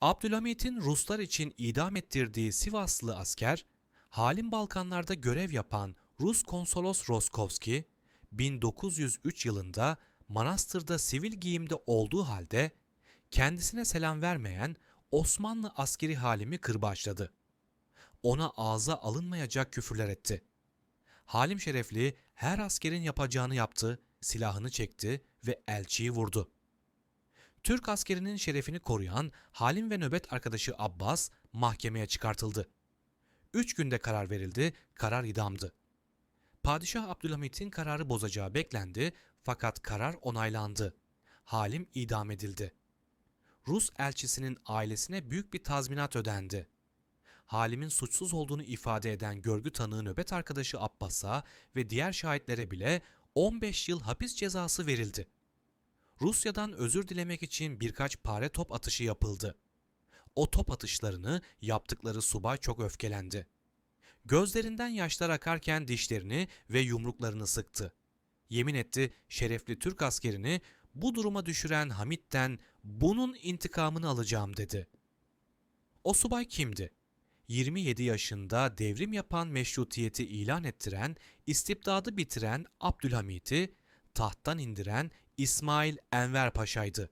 Abdülhamit'in Ruslar için idam ettirdiği Sivaslı asker, Halim Balkanlarda görev yapan Rus konsolos Roskovski, 1903 yılında manastırda sivil giyimde olduğu halde kendisine selam vermeyen Osmanlı askeri Halim'i kırbaçladı. Ona ağza alınmayacak küfürler etti. Halim Şerefli her askerin yapacağını yaptı, silahını çekti ve elçiyi vurdu. Türk askerinin şerefini koruyan Halim ve nöbet arkadaşı Abbas mahkemeye çıkartıldı. Üç günde karar verildi, karar idamdı. Padişah Abdülhamit'in kararı bozacağı beklendi fakat karar onaylandı. Halim idam edildi. Rus elçisinin ailesine büyük bir tazminat ödendi. Halim'in suçsuz olduğunu ifade eden görgü tanığı nöbet arkadaşı Abbas'a ve diğer şahitlere bile 15 yıl hapis cezası verildi. Rusya'dan özür dilemek için birkaç pare top atışı yapıldı. O top atışlarını yaptıkları subay çok öfkelendi. Gözlerinden yaşlar akarken dişlerini ve yumruklarını sıktı. Yemin etti şerefli Türk askerini bu duruma düşüren Hamit'ten bunun intikamını alacağım dedi. O subay kimdi? 27 yaşında devrim yapan meşrutiyeti ilan ettiren, istibdadı bitiren Abdülhamit'i tahttan indiren İsmail Enver Paşa'ydı.